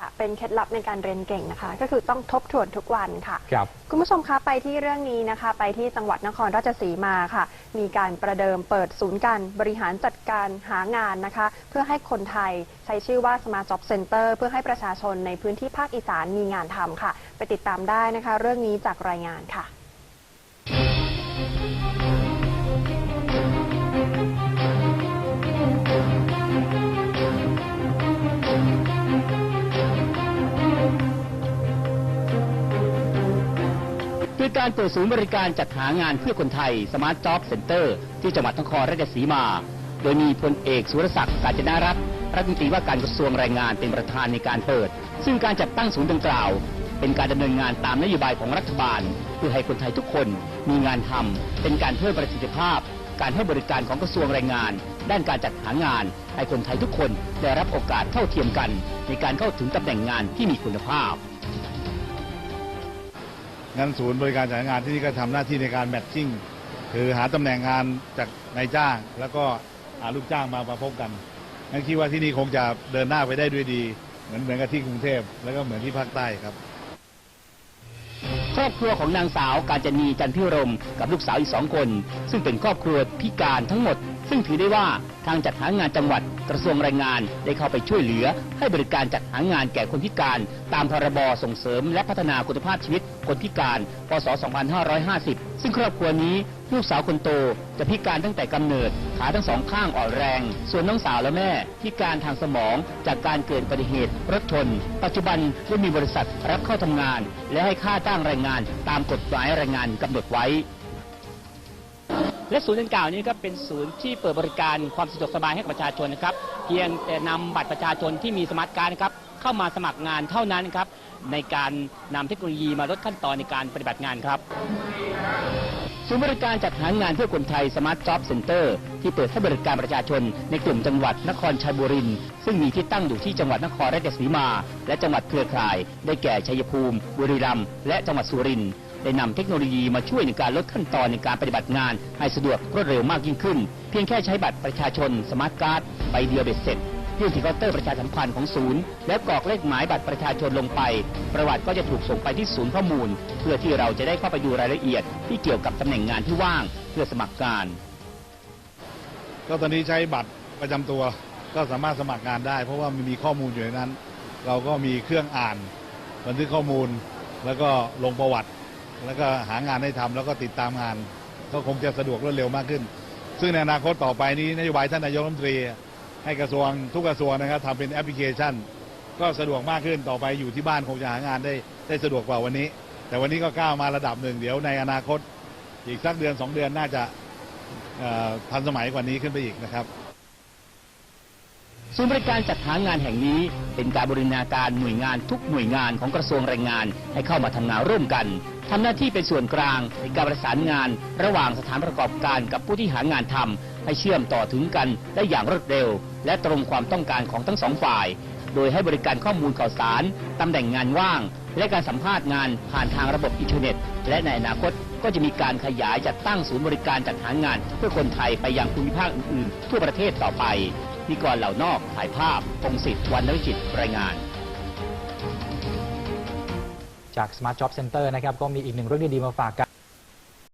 ค่ะเป็นเคล็ดลับในการเรียนเก่งนะคะ ก็คือต้องทบทวนทุกวันค่ะ ครับ คุณผู้ชมคะไปที่เรื่องนี้นะคะ ไปที่จังหวัดนครราชสีมาค่ะ มีการประเดิมเปิดศูนย์การบริหารจัดการหางานนะคะ เพื่อให้คนไทยใช้ชื่อว่า Smart Job Center เพื่อให้ประชาชนในพื้นที่ภาคอีสานมีงานทำค่ะ ไปติดตามได้นะคะ เรื่องนี้จากรายงานค่ะ คือการเปิดศูนย์บริการจัดหางานเพื่อคนไทย Smart Job Center ที่จังหวัดนครราชสีมา โดยมีพลเอกสุรศักดิ์กาญจนารัตน์รัฐมนตรีว่าการกระทรวงแรงงานเป็นประธานในการเปิด ซึ่งการจัดตั้งศูนย์ดังกล่าว เป็นการดำเนินงานตามนโยบายของรัฐบาล เพื่อให้คนไทยทุกคนมีงานทำเป็นการเพิ่มประสิทธิภาพ การให้บริการของกระทรวงแรงงาน ด้านการจัดหางาน ให้คนไทยทุกคนได้รับโอกาสเท่าเทียมกัน ในการเข้าถึงตำแหน่งงานที่มีคุณภาพ นั้นศูนย์บริการจัดงานที่นี่ก็ทำหน้าที่ในการแมทชิ่งคือหาตำแหน่งงานจากนายจ้าง แล้วก็หาลูกจ้างมาประพบกันนั่นคิดว่าที่นี่คงจะเดินหน้าไปได้ด้วยดี เหมือนเหมือนกับที่กรุงเทพแล้วก็เหมือนที่ภาคใต้ครับ รอบครัวของนางสาวกาญจนีจันพิรมกับลูกสาวอีกสองคน ซึ่งเป็นครอบครัวพิการทั้งหมด ซึ่งถือได้ว่าทางจัดหางานจังหวัดกระทรวงแรงงานได้เข้าไปช่วยเหลือ ให้บริการจัดหางานแก่คนพิการ ตามพรบส่งเสริมและพัฒนาคุณภาพชีวิตคนพิการ พศ 2550 ซึ่งครอบครัวนี้ ลูกสาวคนโตจะพิการตั้งแต่กำเนิด ขาทั้งสองข้างอ่อนแรง ส่วนน้องสาวและแม่พิการทางสมองจากการเกิดอุบัติเหตุรถชน ปัจจุบันได้มีบริษัทรับเข้าทำงาน และให้ค่าจ้างแรงงานตามกฎหมายแรงงานกำหนดไว้ และศูนย์ดังกล่าวนี้ก็เป็นศูนย์ที่เปิดบริการความสะดวกสบายให้กับประชาชนนะครับ เพียงแต่นำบัตรประชาชนที่มีสมาร์ทการ์ดนะครับเข้ามาสมัครงานเท่านั้นครับในการนำเทคโนโลยีมาลดขั้นตอนในการปฏิบัติงานครับ ศูนย์บริการจัดหางานเพื่อคนไทย Smart Job Center ที่เปิดให้บริการประชาชนในกลุ่มจังหวัดนครชัยบุรีซึ่งมีที่ตั้งอยู่ที่จังหวัดนครราชสีมา และจังหวัดเครือข่าย ได้แก่ชัยภูมิ บุรีรัมย์และจังหวัดสุรินทร์ได้นำเทคโนโลยีมาช่วยในการลดขั้นตอนในการปฏิบัติงาน ให้สะดวกรวดเร็วมากยิ่งขึ้น เพียงแค่ใช้บัตรประชาชนสมาร์ทการ์ดใบเดียวเบ็ดเสร็จ ยื่นที่เคาน์เตอร์ประชาสัมพันธ์ของศูนย์ แล้วกรอกเลขหมายบัตรประชาชนลงไป ประวัติก็จะถูกส่งไปที่ศูนย์ข้อมูล เพื่อที่เราจะได้เข้าไปดูรายละเอียด ที่เกี่ยวกับตำแหน่งงานที่ว่าง เพื่อสมัครงาน ก็ตอนนี้ใช้บัตรประจำตัวก็สามารถสมัครงานได้ เพราะว่ามันมีข้อมูลอยู่ในนั้น เราก็มีเครื่องอ่านบันทึกข้อมูล แล้วก็ลงประวัติ แล้วก็หางานให้ทำแล้วก็ติดตามงาน ก็คงจะสะดวกรวดเร็วมากขึ้น ซึ่งในอนาคตต่อไปนี้นโยบายท่านนายกรัฐมนตรี ให้กระทรวงทุกกระทรวงนะครับทำเป็นแอปพลิเคชัน ก็สะดวกมากขึ้นต่อไปอยู่ที่บ้านคงจะหางานได้ได้สะดวกกว่าวันนี้ แต่วันนี้ก็ก้าวมาระดับหนึ่งเดี๋ยวในอนาคต อีกสักเดือนสองเดือนน่าจะทันสมัยกว่านี้ขึ้นไปอีกนะครับ ศูนย์บริการจัดหางานแห่งนี้เป็นการบรินาการหน่วยงานทุกหน่วยงานของกระทรวงแรงงานให้เข้ามาทำงานร่วมกันทำหน้าที่เป็นส่วนกลางในการประสานงาน ระหว่างสถานประกอบการกับผู้ที่หางานทำให้เชื่อมต่อถึงกันได้อย่างรวดเร็ว และตรงความต้องการของทั้งสองฝ่าย โดยให้บริการข้อมูลข่าวสารตำแหน่งงานว่าง และการสัมภาษณ์งานผ่านทางระบบอินเทอร์เน็ต และในอนาคตก็จะมีการขยายจัดตั้งศูนย์บริการจัดหางาน เพื่อคนไทยไปยังภูมิภาคอื่นๆ ทั่วประเทศต่อไป นิกรเหล่านอกถ่ายภาพพงศิษฐ์วันนวิจิตรรายงานจาก Smart Job Center นะครับ ก็มีอีกหนึ่งเรื่องดี ๆ มาฝากกัน